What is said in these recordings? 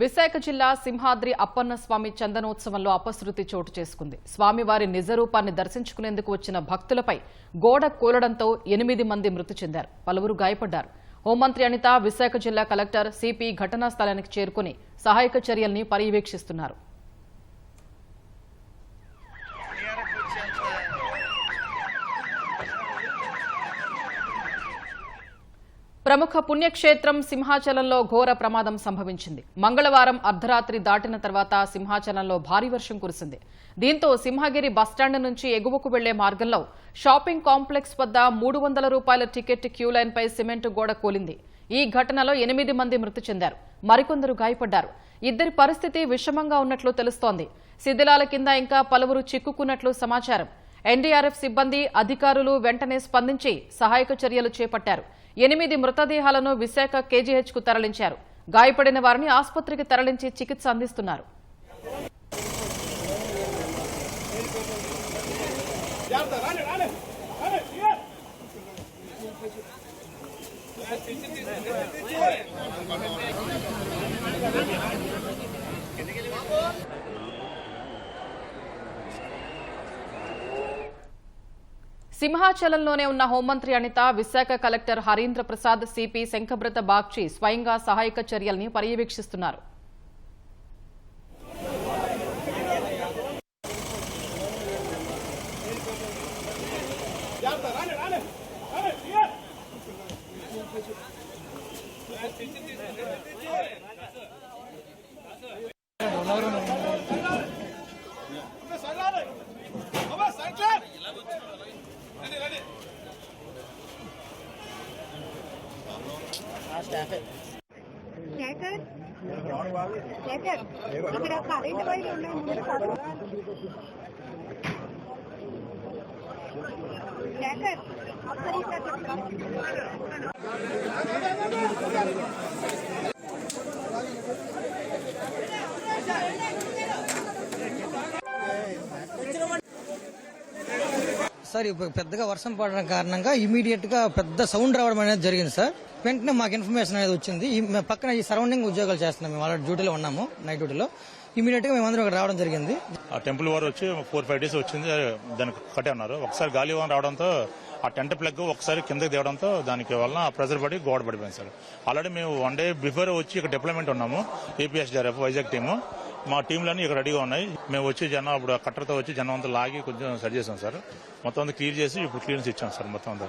విశాఖ జిల్లా సింహాద్రి అప్పన్నస్వామి చందనోత్సవంలో అపశృతి చోటు చేసుకుంది. స్వామివారి నిజరూపాన్ని దర్శించుకునేందుకు వచ్చిన భక్తులపై గోడ కూలడంతో ఎనిమిది మంది మృతి చెందారు. పలువురు గాయపడ్డారు. హోంమంత్రి అనిత విశాఖ జిల్లా కలెక్టర్ సిపి ఘటనా స్థలానికి చేరుకుని సహాయక చర్యల్ని పర్యవేక్షిస్తున్నారు. ప్రముఖ పుణ్యక్షేత్రం సింహాచలంలో ఘోర ప్రమాదం సంభవించింది. మంగళవారం అర్ధరాత్రి దాటిన తర్వాత సింహాచలంలో భారీ వర్షం కురిసింది. దీంతో సింహగిరి బస్టాండ్ నుంచి ఎగువకు వెళ్ళే మార్గంలో షాపింగ్ కాంప్లెక్స్ వద్ద మూడు వందల రూపాయల టికెట్ క్యూ లైన్పై సిమెంట్ గోడ కూలింది. ఈ ఘటనలో ఎనిమిది మంది మృతి చెందారు. మరికొందరు గాయపడ్డారు. ఇద్దరి పరిస్థితి విషమంగా ఉన్నట్లు తెలుస్తోంది. శిథిలాల కింద ఇంకా పలువురు చిక్కుకున్నట్లు సమాచారం. ఎన్డీఆర్ఎఫ్ సిబ్బంది అధికారులు వెంటనే స్పందించి సహాయక చర్యలు చేపట్టారు. ఎనిమిది మృతదేహాలను విశాఖ కేజీహెచ్కు తరలించారు. గాయపడిన వారిని ఆసుపత్రికి తరలించి చికిత్స అందిస్తున్నారు. సింహాచలంలోనే ఉన్న హోంమంత్రి అనిత విశాఖ కలెక్టర్ హరీంద్ర ప్రసాద్ సిపి శంఖబ్రత బాగ్చి స్వయంగా సహాయక చర్యల్ని పర్యవేక్షిస్తున్నారు. శేఖర్ శేఖర్ అక్కడ కరెంట్ వైర్లు ఉన్నాయి ముందు చదువు శేఖర్ ఒకసారి ఇక్కడ పెద్దగా వర్షం పడడం కారణంగా ఇమీడియట్గా పెద్ద సౌండ్ రావడం అనేది జరిగింది సార్ వెంటనే మాకు ఇన్ఫర్మేషన్ అనేది వచ్చింది. ఈ పక్కన ఈ సరౌండింగ్ ఉద్యోగాలు చేస్తున్నాం మేము. ఆల్రెడీ డ్యూటీలో ఉన్నాము నైట్ డ్యూటీలో ఇమీడియట్గా మేమందరం ఇక్కడ రావడం జరిగింది. ఆ టెంపుల్ వారు వచ్చి ఫోర్ ఫైవ్ డేస్ వచ్చింది. దానికి కట్టే ఉన్నారు ఒకసారి గాలి వాన రావడంతో ఆ టెంట్ ప్లగ్ ఒకసారి కిందకి దిగడంతో దానికి వలన ప్రెజర్ పడి గోడ పడిపోయింది సార్ ఆల్రెడీ మేము వన్ డే బిఫోర్ వచ్చి ఇక్కడ డిప్లమెంట్ ఉన్నాము ఏపీఎస్డిఆర్ఎఫ్ వైజాగ్ టీము మా టీంలన్నీ ఇక్కడ రెడీగా ఉన్నాయి. మేము వచ్చి జనం అప్పుడు కట్టర్తో వచ్చి జనం అంతా లాగి కొంచెం సరి చేసాం సార్. మొత్తం అంతా క్లియర్ చేసి ఇప్పుడు క్లియరెన్స్ ఇచ్చాం సార్ మొత్తం అంతా.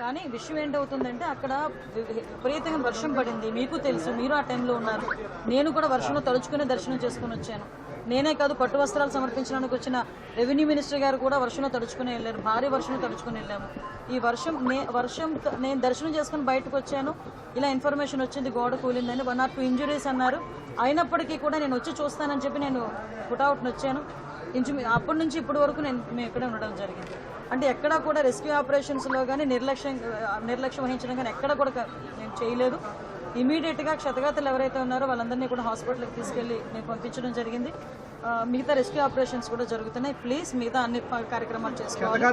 కానీ విషయం ఏంటవుతుందంటే అక్కడ విపరీతంగా వర్షం పడింది. మీకు తెలుసు మీరు ఆ టైంలో ఉన్నారు. నేను కూడా వర్షంలో తలుచుకునే దర్శనం చేసుకుని వచ్చాను. నేనే కాదు పట్టు వస్త్రాలు సమర్పించడానికి వచ్చిన రెవెన్యూ మినిస్టర్ గారు కూడా వర్షంలో తడుచుకుని వెళ్ళారు. భారీ వర్షంలో తడుచుకుని వెళ్ళాము. ఈ వర్షం నే వర్షం నేను దర్శనం చేసుకుని బయటకు వచ్చాను. ఇలా ఇన్ఫర్మేషన్ వచ్చింది గోడ కూలిందని. వన్ ఆర్ టూ ఇంజురీస్ అన్నారు. అయినప్పటికీ కూడా నేను వచ్చి చూస్తానని చెప్పి నేను పుట్అవుట్ని వచ్చాను. ఇంచు అప్పటి నుంచి ఇప్పటి వరకు నేను మేము ఇక్కడే ఉండడం జరిగింది. అంటే ఎక్కడా కూడా రెస్క్యూ ఆపరేషన్స్లో కానీ నిర్లక్ష్యం నిర్లక్ష్యం వహించడం కానీ ఎక్కడ కూడా నేను చేయలేదు. ఇమీడియట్గా క్షతగాతులు ఎవరైతే ఉన్నారో వాళ్ళందరినీ కూడా హాస్పిటల్కి తీసుకెళ్ళి నేను పంపించడం జరిగింది. మిగతా రెస్క్యూ ఆపరేషన్స్ కూడా జరుగుతున్నాయి. ప్లీజ్ మిగతా అన్ని కార్యక్రమాలు చేసుకోవాలి.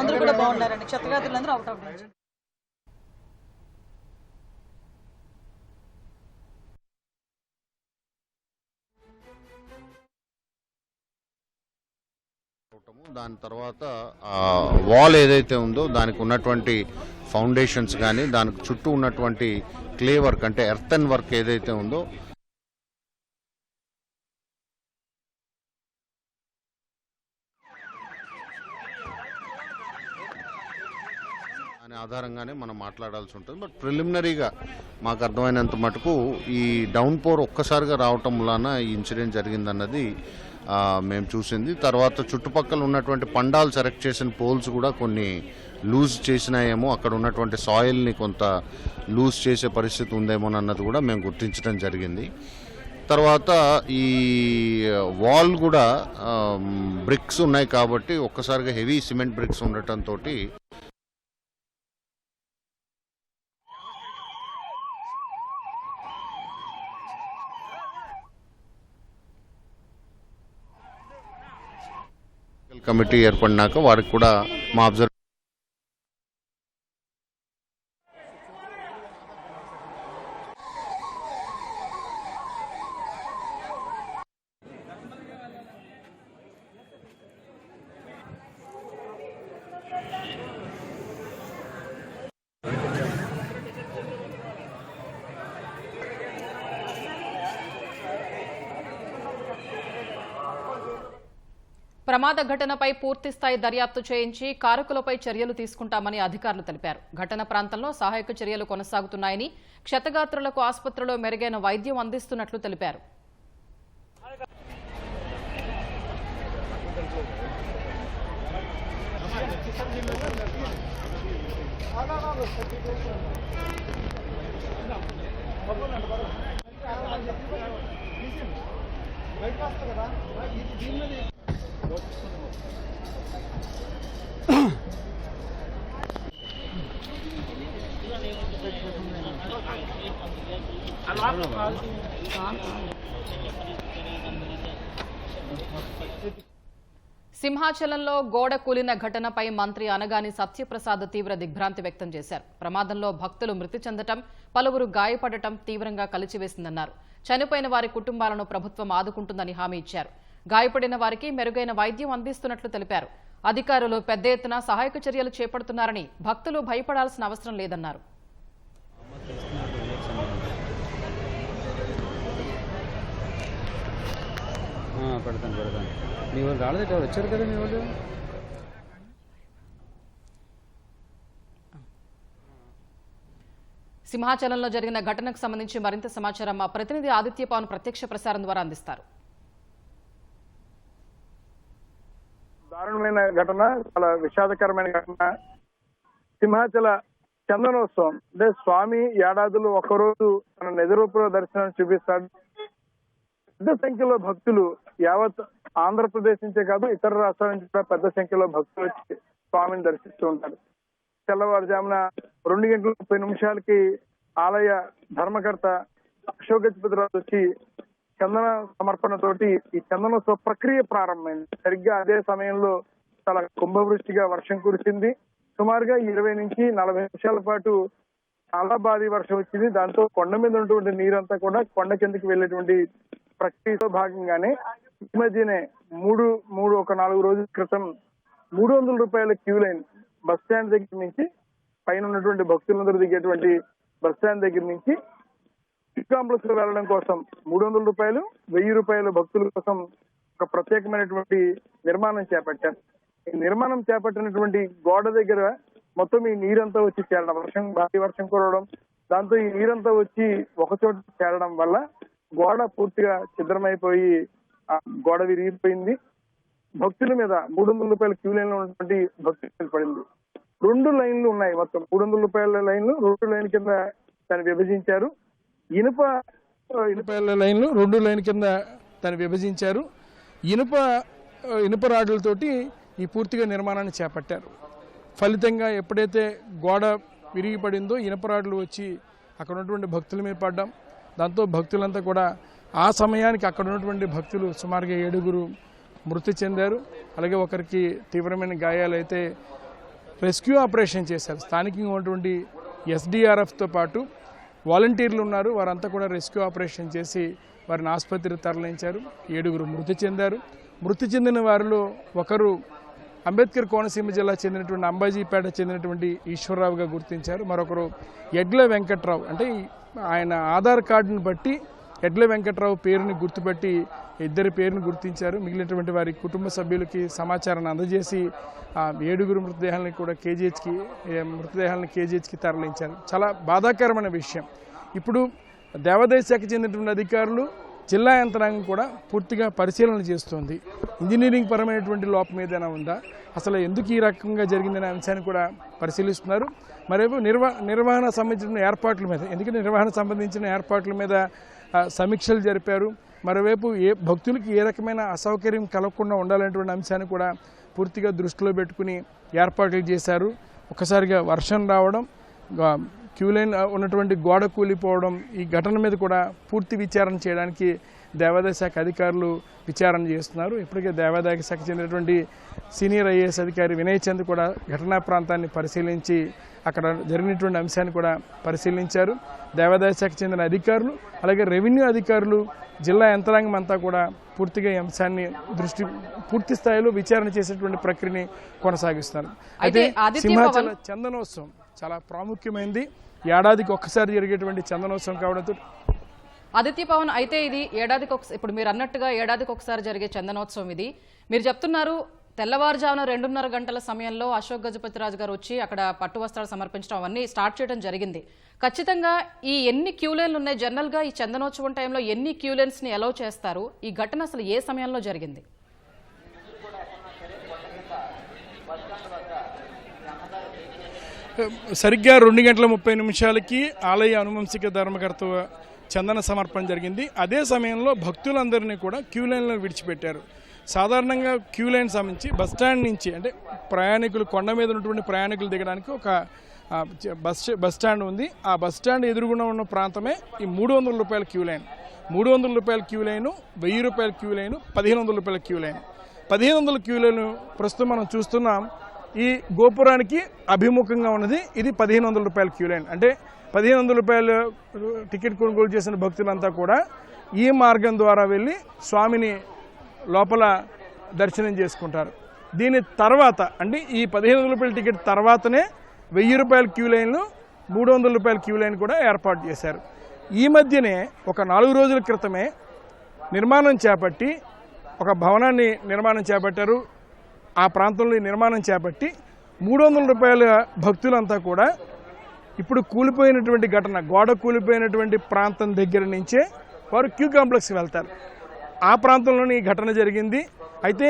అందరూ కూడా బాగున్నారండి. క్షతగాతులు అందరూ అవుట్ ఆఫ్ డేంజర్ దాని తర్వాత ఆ వాల్ ఏదైతే ఉందో దానికి ఉన్నటువంటి ఫౌండేషన్స్ కానీ దానికి చుట్టూ ఉన్నటువంటి క్లే వర్క్ అంటే ఎర్తన్ వర్క్ ఏదైతే ఉందో దాని ఆధారంగానే మనం మాట్లాడాల్సి ఉంటుంది. బట్ ప్రిలిమినరీగా మాకు అర్థమైనంత మటుకు ఈ డౌన్ పోర్ ఒక్కసారిగా రావటం వలన ఈ ఇన్సిడెంట్ జరిగిందన్నది మేము చూసింది. తర్వాత చుట్టుపక్కల ఉన్నటువంటి పండాలు సెలెక్ట్ చేసిన పోల్స్ కూడా కొన్ని లూజ్ చేసినాయేమో. అక్కడ ఉన్నటువంటి సాయిల్ని కొంత లూజ్ చేసే పరిస్థితి ఉందేమో అన్నది కూడా మేము గుర్తించడం జరిగింది. తర్వాత ఈ వాల్ కూడా బ్రిక్స్ ఉన్నాయి కాబట్టి ఒక్కసారిగా హెవీ సిమెంట్ బ్రిక్స్ ఉండటంతో కమిటీ ఏర్పడినాక వారికి కూడా మా అబ్జర్వ్ ప్రమాద ఘటనపై పూర్తిస్థాయి దర్యాప్తు చేయించి కారకులపై చర్యలు తీసుకుంటామని అధికారులు తెలిపారు. ఘటన ప్రాంతంలో సహాయక చర్యలు కొనసాగుతున్నాయని క్షతగాత్రులకు ఆసుపత్రిలో మెరుగైన వైద్యం అందిస్తున్నట్లు తెలిపారు. సింహాచలంలో గోడ కూలిన ఘటనపై మంత్రి అనగాని సత్యప్రసాద్ తీవ్ర దిగ్భ్రాంతి వ్యక్తం చేశారు. ప్రమాదంలో భక్తులు మృతి చెందటం పలువురు గాయపడటం తీవ్రంగా కలిచివేసిందన్నారు. చనిపోయిన వారి కుటుంబాలను ప్రభుత్వం ఆదుకుంటుందని హామీ ఇచ్చారు. గాయపడిన వారికి మెరుగైన వైద్యం అందిస్తున్నట్లు తెలిపారు. అధికారులు పెద్ద ఎత్తున సహాయక చర్యలు చేపడుతున్నారని భక్తులు భయపడాల్సిన అవసరం లేదన్నారు. ఆ, పెడతాను పెడతాను. మీ వాళ్ళు రాలేదు ఎవరు వచ్చారు కదా మీ వాళ్ళు? సింహాచలంలో జరిగిన ఘటనకు సంబంధించి మరింత సమాచారం మా ప్రతినిధి ఆదిత్య పవన్ ప్రత్యక్ష ప్రసారం ద్వారా అందిస్తారు. దారుణమైన ఘటన చాలా విషాదకరమైన ఘటన. సింహాచల చందనోత్సవం. అంటే స్వామి ఏడాదిలో ఒకరోజు తన నిజరూపంలో దర్శనం చూపిస్తాడు. పెద్ద సంఖ్యలో భక్తులు యావత్ ఆంధ్రప్రదేశ్ నుంచే కాదు ఇతర రాష్ట్రాల నుంచి కూడా పెద్ద సంఖ్యలో భక్తులు వచ్చి స్వామిని దర్శిస్తూ ఉంటారు. తెల్లవారుజామున రెండు గంటల ముప్పై నిమిషాలకి ఆలయ ధర్మకర్త అశోకతిపతిరాజు వచ్చి చందన సమర్పణతోటి ఈ చందనోత్సవ ప్రక్రియ ప్రారంభమైంది. సరిగ్గా అదే సమయంలో చాలా కుంభవృష్టిగా వర్షం కురిసింది. సుమారుగా ఇరవై నుంచి నలభై నిమిషాల పాటు చాలా భారీ వర్షం వచ్చింది. దాంతో కొండ మీద ఉన్నటువంటి నీరంతా కూడా కొండ కిందకి వెళ్ళేటువంటి ప్రక్రియలో భాగంగానే ఈ మధ్యనే మూడు మూడు ఒక నాలుగు రోజుల క్రితం మూడు వందల రూపాయల క్యూ లైన్ బస్ స్టాండ్ దగ్గర నుంచి పైన ఉన్నటువంటి భక్తులందరూ దిగేటువంటి బస్ స్టాండ్ దగ్గర నుంచి కాంప్లెక్స్లో వెళ్ళడం కోసం మూడు వందల రూపాయలు వెయ్యి రూపాయలు భక్తుల కోసం ఒక ప్రత్యేకమైనటువంటి నిర్మాణం చేపట్టారు. ఈ నిర్మాణం చేపట్టినటువంటి గోడ దగ్గర మొత్తం ఈ నీరంతా వచ్చి చేరడం వర్షం భారీ వర్షం కురవడం దాంతో ఈ నీరంతా వచ్చి ఒక చోట చేరడం వల్ల గోడ పూర్తిగా ఛిద్రమైపోయి ఆ గోడ విరిగిపోయింది. భక్తుల మీద మూడు వందల రూపాయల క్యూ లైన్లో ఉన్నటువంటి భక్తులు పడింది. రెండు లైన్లు ఉన్నాయి మొత్తం. మూడు వందల రూపాయల లైన్లు రెండు లైన్ కింద దాన్ని విభజించారు. ఇనుప ఇనుప లైన్లు రెండు లైన్ కింద దాన్ని విభజించారు. ఇనుప ఇనుప రాడ్లతోటి ఈ పూర్తిగా నిర్మాణాన్ని చేపట్టారు. ఫలితంగా ఎప్పుడైతే గోడ విరిగి పడిందో ఇనుప రాడ్లు వచ్చి అక్కడ ఉన్నటువంటి భక్తుల మీద పడ్డాం. దాంతో భక్తులంతా కూడా ఆ సమయానికి అక్కడ ఉన్నటువంటి భక్తులు సుమారుగా ఏడుగురు మృతి చెందారు. అలాగే ఒకరికి తీవ్రమైన గాయాలైతే రెస్క్యూ ఆపరేషన్ చేశారు. స్థానికంగా ఉన్నటువంటి ఎస్డిఆర్ఎఫ్తో పాటు వాలంటీర్లు ఉన్నారు. వారంతా కూడా రెస్క్యూ ఆపరేషన్ చేసి వారిని ఆసుపత్రికి తరలించారు. ఏడుగురు మృతి చెందారు. మృతి చెందిన వారిలో ఒకరు అంబేద్కర్ కోనసీమ జిల్లా చెందినటువంటి అంబాజీపేట చెందినటువంటి ఈశ్వరరావుగా గుర్తించారు. మరొకరు ఎడ్ల వెంకట్రావు. అంటే ఆయన ఆధార్ కార్డును బట్టి ఎడ్ల వెంకట్రావు పేరుని గుర్తుపెట్టి ఇద్దరి పేరుని గుర్తించారు. మిగిలినటువంటి వారి కుటుంబ సభ్యులకి సమాచారాన్ని అందజేసి ఏడుగురు మృతదేహాలని కూడా కేజీహెచ్కి మృతదేహాలను కేజీహెచ్కి తరలించారు. చాలా బాధాకరమైన విషయం. ఇప్పుడు దేవాదాయ శాఖ చెందినటువంటి అధికారులు జిల్లా యంత్రాంగం కూడా పూర్తిగా పరిశీలన చేస్తోంది. ఇంజనీరింగ్ పరమైనటువంటి లోపం ఏదైనా ఉందా? అసలు ఎందుకు ఈ రకంగా జరిగిందనే అంశాన్ని కూడా పరిశీలిస్తున్నారు. మరేపు నిర్వ నిర్వహణ సంబంధించిన ఏర్పాట్ల మీద ఎందుకంటే నిర్వహణ సంబంధించిన ఏర్పాట్ల మీద సమీక్షలు జరిపారు. మరోవైపు ఏ భక్తులకి ఏ రకమైన అసౌకర్యం కలగకుండా ఉండాలనేటువంటి అంశాన్ని కూడా పూర్తిగా దృష్టిలో పెట్టుకుని ఏర్పాట్లు చేశారు. ఒక్కసారిగా వర్షం రావడం గా- క్యూ లైన్ ఉన్నటువంటి గోడ కూలిపోవడం ఈ ఘటన మీద కూడా పూర్తి విచారణ చేయడానికి దేవాదాయ శాఖ అధికారులు విచారణ చేస్తున్నారు. ఇప్పటికే దేవాదాయ శాఖ చెందినటువంటి సీనియర్ ఐఏఎస్ అధికారి వినయ్ చంద్ కూడా ఘటనా ప్రాంతాన్ని పరిశీలించి అక్కడ జరిగినటువంటి అంశాన్ని కూడా పరిశీలించారు. దేవాదాయ శాఖ చెందిన అధికారులు అలాగే రెవెన్యూ అధికారులు జిల్లా యంత్రాంగం అంతా కూడా పూర్తిగా ఈ అంశాన్ని దృష్టి పూర్తి స్థాయిలో విచారణ చేసేటువంటి ప్రక్రియని కొనసాగిస్తున్నారు. అయితే సింహాచల చందనోత్సవం. చాలా ప్రాముఖ్యమైనది ఏడాదికి ఒక్కసారి జరిగేటువంటి చందనోత్సవం కావడంతో ఆదిత్య పవన్ అయితే ఇది ఏడాదికి ఒక ఇప్పుడు మీరు అన్నట్టుగా ఏడాదికి ఒకసారి జరిగే చందనోత్సవం ఇది. మీరు చెప్తున్నారు తెల్లవారుజామున రెండున్నర గంటల సమయంలో అశోక్ గజపతిరాజు గారు వచ్చి అక్కడ పట్టు వస్త్రాలు సమర్పించడం అవన్నీ స్టార్ట్ చేయడం జరిగింది. ఖచ్చితంగా ఈ ఎన్ని క్యూలైన్లు ఉన్నాయి జనరల్గా ఈ చందనోత్సవం టైంలో ఎన్ని క్యూలైన్స్ని అలౌ చేస్తారు ఈ ఘటన అసలు ఏ సమయంలో జరిగింది? సరిగ్గా రెండు గంటల ముప్పై నిమిషాలకి ఆలయ అనువంశిక ధర్మకర్త చందన సమర్పణ జరిగింది. అదే సమయంలో భక్తులందరినీ కూడా క్యూ లైన్లో విడిచిపెట్టారు. సాధారణంగా క్యూ లైన్ సంబంధించి బస్ స్టాండ్ నుంచి అంటే ప్రయాణికులు కొండ మీద ఉన్నటువంటి ప్రయాణికులు దిగడానికి ఒక బస్ బస్ స్టాండ్ ఉంది. ఆ బస్ స్టాండ్ ఎదురుగుండా ఉన్న ప్రాంతమే ఈ మూడు వందల రూపాయల క్యూ లైన్. మూడు వందల రూపాయల క్యూ లైను వెయ్యి రూపాయల క్యూ లైను పదిహేను వందల రూపాయల క్యూ లైన్. పదిహేను వందల క్యూ లైన్ ప్రస్తుతం మనం చూస్తున్నాం. ఈ గోపురానికి అభిముఖంగా ఉన్నది. ఇది పదిహేను వందల రూపాయల క్యూ లైన్. అంటే పదిహేను వందల రూపాయలు టికెట్ కొనుగోలు చేసిన భక్తులంతా కూడా ఈ మార్గం ద్వారా వెళ్ళి స్వామిని లోపల దర్శనం చేసుకుంటారు. దీని తర్వాత అంటే ఈ పదిహేను వందల రూపాయల టికెట్ తర్వాతనే వెయ్యి రూపాయల క్యూ లైన్లు మూడు వందల రూపాయల క్యూ లైన్ కూడా ఏర్పాటు చేశారు. ఈ మధ్యనే ఒక నాలుగు రోజుల క్రితమే నిర్మాణం చేపట్టి ఒక భవనాన్ని నిర్మాణం చేపట్టారు. ఆ ప్రాంతంలో నిర్మాణం చేపట్టి మూడు వందల రూపాయల భక్తులంతా కూడా ఇప్పుడు కూలిపోయినటువంటి ఘటన గోడ కూలిపోయినటువంటి ప్రాంతం దగ్గర నుంచే వారు క్యూ కాంప్లెక్స్కి వెళ్తారు. ఆ ప్రాంతంలోనే ఈ ఘటన జరిగింది. అయితే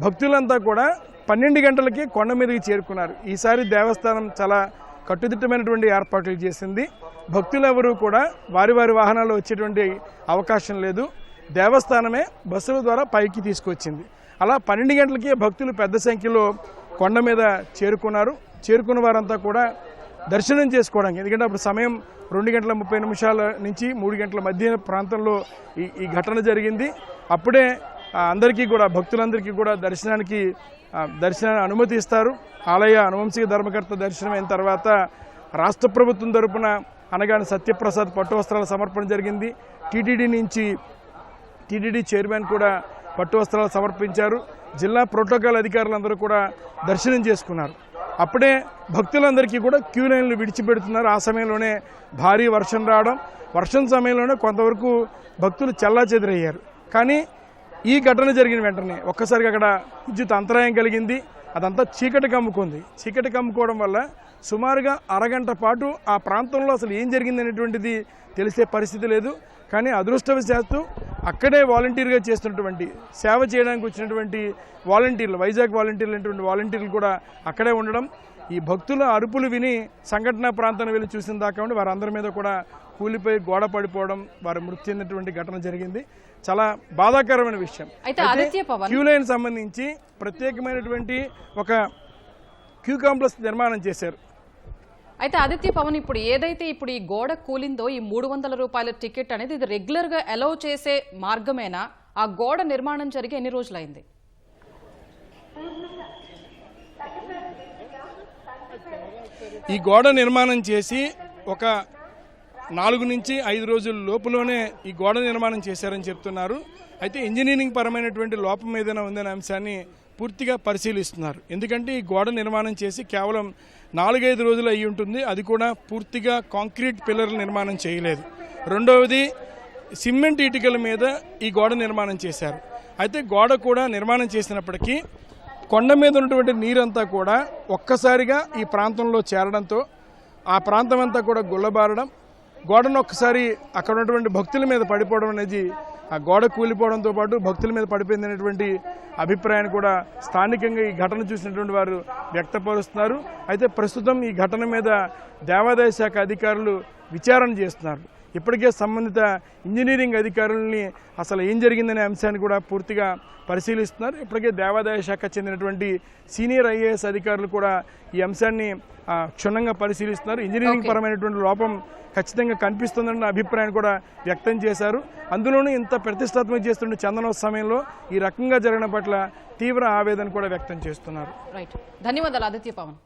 భక్తులంతా కూడా పన్నెండు గంటలకి కొండ మీదకి చేరుకున్నారు. ఈసారి దేవస్థానం చాలా కట్టుదిట్టమైనటువంటి ఏర్పాట్లు చేసింది. భక్తులెవరూ కూడా వారి వారి వాహనాల్లో వచ్చేటువంటి అవకాశం లేదు. దేవస్థానమే బస్సుల ద్వారా పైకి తీసుకొచ్చింది. అలా పన్నెండు గంటలకి భక్తులు పెద్ద సంఖ్యలో కొండ మీద చేరుకున్నారు. చేరుకున్న వారంతా కూడా దర్శనం చేసుకోవడానికి. ఎందుకంటే అప్పుడు సమయం రెండు గంటల ముప్పై నిమిషాల నుంచి మూడు గంటల మధ్య ప్రాంతంలో ఈ ఈ ఘటన జరిగింది. అప్పుడే అందరికీ కూడా భక్తులందరికీ కూడా దర్శనానికి దర్శనాన్ని అనుమతి ఇస్తారు. ఆలయ అనువంశిక ధర్మకర్త దర్శనం అయిన తర్వాత రాష్ట్ర ప్రభుత్వం తరపున అనగానే సత్యప్రసాద్ పట్టు వస్త్రాల సమర్పణ జరిగింది. టీటీడీ నుంచి టీటీడీ చైర్మన్ కూడా పట్టు వస్త్రాలు సమర్పించారు. జిల్లా ప్రోటోకాల్ అధికారులందరూ కూడా దర్శనం చేసుకున్నారు. అప్పుడే భక్తులందరికీ కూడా క్యూ లైన్లు విడిచిపెడుతున్నారు. ఆ సమయంలోనే భారీ వర్షం రావడం వర్షం సమయంలోనే కొంతవరకు భక్తులు చల్లాచెదిరయ్యారు. కానీ ఈ ఘటన జరిగిన వెంటనే ఒక్కసారిగా అక్కడ విద్యుత్ అంతరాయం కలిగింది. అదంతా చీకటి కమ్ముకుంది. చీకటి కమ్ముకోవడం వల్ల సుమారుగా అరగంట పాటు ఆ ప్రాంతంలో అసలు ఏం జరిగింది అనేటువంటిది తెలిసే పరిస్థితి లేదు. కానీ అదృష్టవశాత్తు అక్కడే వాలంటీర్గా చేస్తున్నటువంటి సేవ చేయడానికి వచ్చినటువంటి వాలంటీర్లు వైజాగ్ వాలంటీర్లు అనేటువంటి వాలంటీర్లు కూడా అక్కడే ఉండడం ఈ భక్తుల అరుపులు విని సంఘటనా ప్రాంతాన్ని వెళ్ళి చూసిన దాకా ఉండి వారందరి మీద కూడా కూలిపోయి గోడ పడిపోవడం వారు మృతి చెందినటువంటి ఘటన జరిగింది. చాలా బాధాకరమైన విషయం. అయితే ఆదిత్య పవన్ క్యూ లైన్ సంబంధించి ప్రత్యేకమైనటువంటి ఒక క్యూ కాంప్లెక్స్ నిర్మాణం చేశారు. అయితే ఆదిత్య పవన్ ఇప్పుడు ఏదైతే ఇప్పుడు ఈ గోడ కూలిందో ఈ మూడు వందల రూపాయల టికెట్ అనేది ఇది రెగ్యులర్గా అలౌ చేసే మార్గమేనా? ఆ గోడ నిర్మాణం జరిగి ఎన్ని రోజులైంది? ఈ గోడ నిర్మాణం చేసి ఒక నాలుగు నుంచి ఐదు రోజుల లోపులోనే ఈ గోడ నిర్మాణం చేశారని చెప్తున్నారు. అయితే ఇంజనీరింగ్ పరమైనటువంటి లోపం ఏదైనా ఉందనే అంశాన్ని పూర్తిగా పరిశీలిస్తున్నారు. ఎందుకంటే ఈ గోడ నిర్మాణం చేసి కేవలం నాలుగైదు రోజులు అయి ఉంటుంది. అది కూడా పూర్తిగా కాంక్రీట్ పిల్లర్లు నిర్మాణం చేయలేదు. రెండవది సిమెంట్ ఇటుకల మీద ఈ గోడ నిర్మాణం చేశారు. అయితే గోడ కూడా నిర్మాణం చేసినప్పటికీ కొండ మీద ఉన్నటువంటి నీరంతా కూడా ఒక్కసారిగా ఈ ప్రాంతంలో చేరడంతో ఆ ప్రాంతం అంతా కూడా గుల్లబారడం గోడను ఒక్కసారి అక్కడ ఉన్నటువంటి భక్తుల మీద పడిపోవడం అనేది ఆ గోడ కూలిపోవడంతో పాటు భక్తుల మీద పడిపోయింది అనేటువంటి అభిప్రాయాన్ని కూడా స్థానికంగా ఈ ఘటన చూసినటువంటి వారు వ్యక్తపరుస్తున్నారు. అయితే ప్రస్తుతం ఈ ఘటన మీద దేవాదాయ శాఖ అధికారులు విచారణ చేస్తున్నారు. ఇప్పటికే సంబంధిత ఇంజనీరింగ్ అధికారుల్ని అసలు ఏం జరిగిందనే అంశాన్ని కూడా పూర్తిగా పరిశీలిస్తున్నారు. ఇప్పటికే దేవాదాయ శాఖ చెందినటువంటి సీనియర్ ఐఏఎస్ అధికారులు కూడా ఈ అంశాన్ని క్షుణ్ణంగా పరిశీలిస్తున్నారు. ఇంజనీరింగ్. పరమైనటువంటి లోపం ఖచ్చితంగా కనిపిస్తుందన్న అభిప్రాయాన్ని కూడా వ్యక్తం చేశారు. అందులోనూ ఇంత ప్రతిష్టాత్మక చేస్తున్న చందనోత్సవ సమయంలో ఈ రకంగా జరగడం పట్ల తీవ్ర ఆవేదన కూడా వ్యక్తం చేస్తున్నారు. రైట్ ధన్యవాదాలు ఆదిత్య పవన్.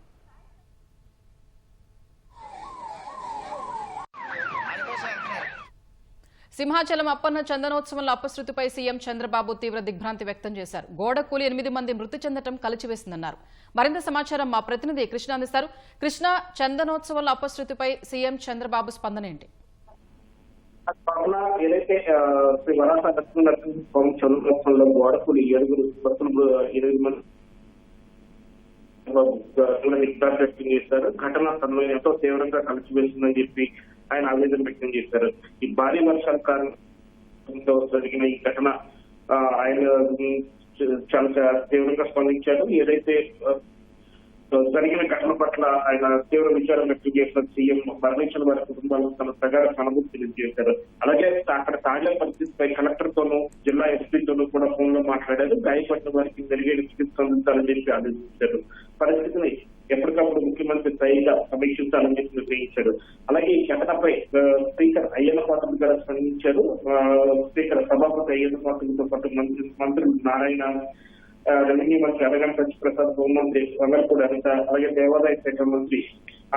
సింహాచలం అప్పన్న చందనోత్సవంలో అపశృతిపై సీఎం చంద్రబాబు తీవ్ర దిగ్భ్రాంతి వ్యక్తం చేశారు. గోడ కూలి ఎనిమిది మంది మృతి చెందటం కలిచివేసిందన్నారు. మరింత సమాచారం మా ప్రతినిధి కృష్ణ అందిస్తారు. కృష్ణ చందనోత్సవంలో అపశృతిపై సీఎం చంద్రబాబు స్పందన ఏంటి? ఏదైతే ఆ, శ్రీ వరాస లక్ష్మీ నరసింహస్వామి చంద్రోత్సవంలో గోడకులు ఏడుగురు భక్తులు ఎనిమిది మంది దిగ్భాంతి వ్యక్తం చేశారు. ఘటన తనలో ఎంతో తీవ్రంగా కలిసివేసిందని చెప్పి ఆయన ఆవేదన వ్యక్తం చేశారు. ఈ భారీ వర్షాల కారణంతో జరిగిన ఈ ఘటన ఆ, ఆయన చాలా తీవ్రంగా స్పందించారు. ఏదైతే జరిగిన ఘటన పట్ల ఆయన తీవ్ర విచారం వ్యక్తం చేసిన సీఎం మరణించిన వారి కుటుంబాలకు తన ప్రగాఢ సానుభూతి తెలియజేశారు. అలాగే అక్కడ తాజా పరిస్థితిపై కలెక్టర్ తోనూ జిల్లా ఎస్పీతోనూ కూడా ఫోన్లో మాట్లాడారు. గాయపడిన వారికి మెరుగైన చికిత్స అందించాలని చెప్పి ఆదేశించారు. పరిస్థితిని ఎప్పటికప్పుడు ముఖ్యమంత్రి స్థాయిగా సమీక్షించాలని చెప్పి నిర్ణయించాడు. అలాగే ఈ ఘటనపై స్పీకర్ అయ్యన్న పాత్రుడు గారు స్పందించారు. స్పీకర్ సభాపతి అయ్యన్న పాత్రులతో పాటు మంత్రి మంత్రులు నారాయణ రెవెన్యూ మంత్రి అడగంట ప్రసాద్ హోంమంత్రి కూడా అనిత అలాగే దేవాదాయ శాఖ మంత్రి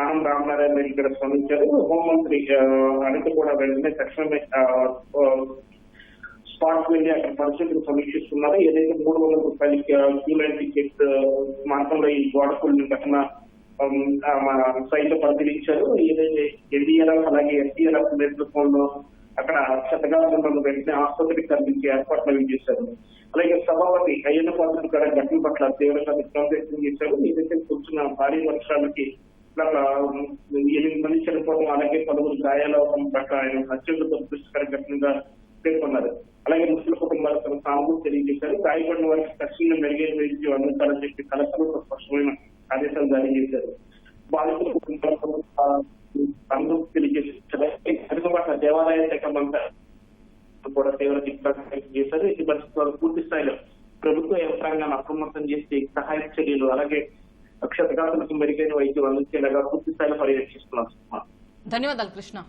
ఆనంద్ రామనారాయణ రెడ్డి గారు స్పందించారు. హోంమంత్రి అనిత కూడా వెంటనే తక్షణమే స్పాట్ వెళ్ళి అక్కడ పరిస్థితులు సమీక్షిస్తున్నారో. ఏదైతే మూడు వందల రూపాయల క్యూలైన్ టికెట్ మార్గంలో ఈ గోడకుల్ని ఘటన ఉమ్, మన పరిశీలించారు ఏదైతే ఎన్డీఆర్ఎఫ్ అలాగే ఎస్డీఆర్ఎఫ్ నేతృత్వంలో అక్కడ క్షతగాత్రులను వెంటనే ఆసుపత్రికి తరలించే ఏర్పాట్లు అవి చేశారు. అలాగే సభాపతి అయ్యన్న పాత్రుడు కూడా ఘటన పట్ల తీవ్రంగా వ్యక్తం చేశారు. ఏదైతే కూర్చున్న భారీ వర్షాలకి ఎనిమిది మంది చనిపోవడం అలాగే పలువురు గాయాలవడం పట్ల ఆయన అత్యంత దురదృష్టకర ఘటనగా పేర్కొన్నారు అలాగే ముస్లిం కుటుంబాలకు తమ తెలియజేశారు. గాయపడిన వారికి తక్షణ మెరుగైన వైద్యం అందించాలని చెప్పి కలెక్టర్ స్పష్టమైన ఆదేశాలు జారీ చేశారు. బాధితుల కుటుంబాలకు ఆ, సానుభూతి తెలియజేశారు. దేవాలయ శాఖ మంత్రి కూడా తీవ్ర దిగ్భ్రాంతి చేశారు. ఈ పరిస్థితుల్లో పూర్తి స్థాయిలో ప్రభుత్వ యంత్రాంగాన్ని అప్రమత్తం చేసి సహాయ చర్యలు అలాగే క్షతగాతులకు మెరుగైన వైద్యం అందించేలాగా పూర్తి స్థాయిలో పర్యవేక్షిస్తున్నారు. ధన్యవాదాలు కృష్ణ.